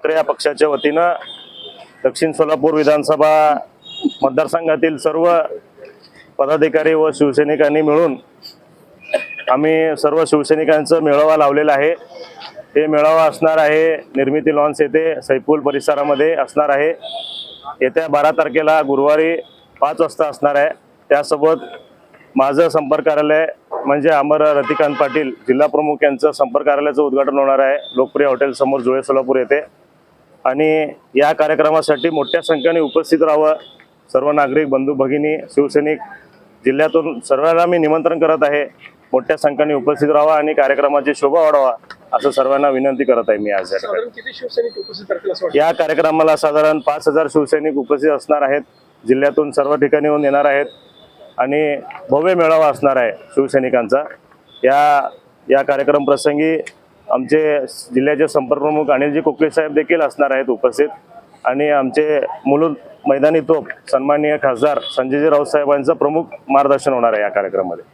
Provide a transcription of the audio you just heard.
ठाकरे या पक्षाच्या वतीनं दक्षिण सोलापूर विधानसभा मतदारसंघातील सर्व पदाधिकारी व शिवसैनिकांनी मिळून आम्ही सर्व शिवसैनिकांचं मेळावा लावलेला आहे. ते मेळावा असणार आहे निर्मिती लॉन्स येथे सैपूल परिसरामध्ये असणार आहे. येत्या बारा तारखेला गुरुवारी पाच वाजता असणार आहे. त्यासोबत माझं संपर्क कार्यालय म्हणजे अमर रतिकांत पाटील जिल्हा प्रमुख यांचं संपर्क कार्यालयाचं उद्घाटन होणार आहे. लोकप्रिय हॉटेल समोर जुळे सोलापूर येथे. आणि या कार्यक्रमासाठी मोठ्या संख्येने उपस्थित राहावं. सर्व नागरिक बंधू भगिनी शिवसैनिक जिल्ह्यातून सर्वांना मी निमंत्रण करत आहे. मोठ्या संख्येने उपस्थित राहावा आणि कार्यक्रमाची शोभा वाढवा असं सर्वांना विनंती करत आहे मी आज या कार्यक्रमाला साधारण पाच हजार शिवसैनिक उपस्थित असणार आहेत. जिल्ह्यातून सर्व ठिकाणी येऊन येणार आहेत आणि भव्य मेळावा असणार आहे शिवसैनिकांचा. या या कार्यक्रम प्रसंगी आमचे जिल्ह्याचे संपर्क प्रमुख अनिलजी कोकळे साहेब देखील असणार आहेत उपस्थित. आणि आमचे मुलुंड मैदानी तोप सन्माननीय खासदार संजयजी राऊत साहेबांचं प्रमुख मार्गदर्शन होणार आहे या कार्यक्रमामध्ये.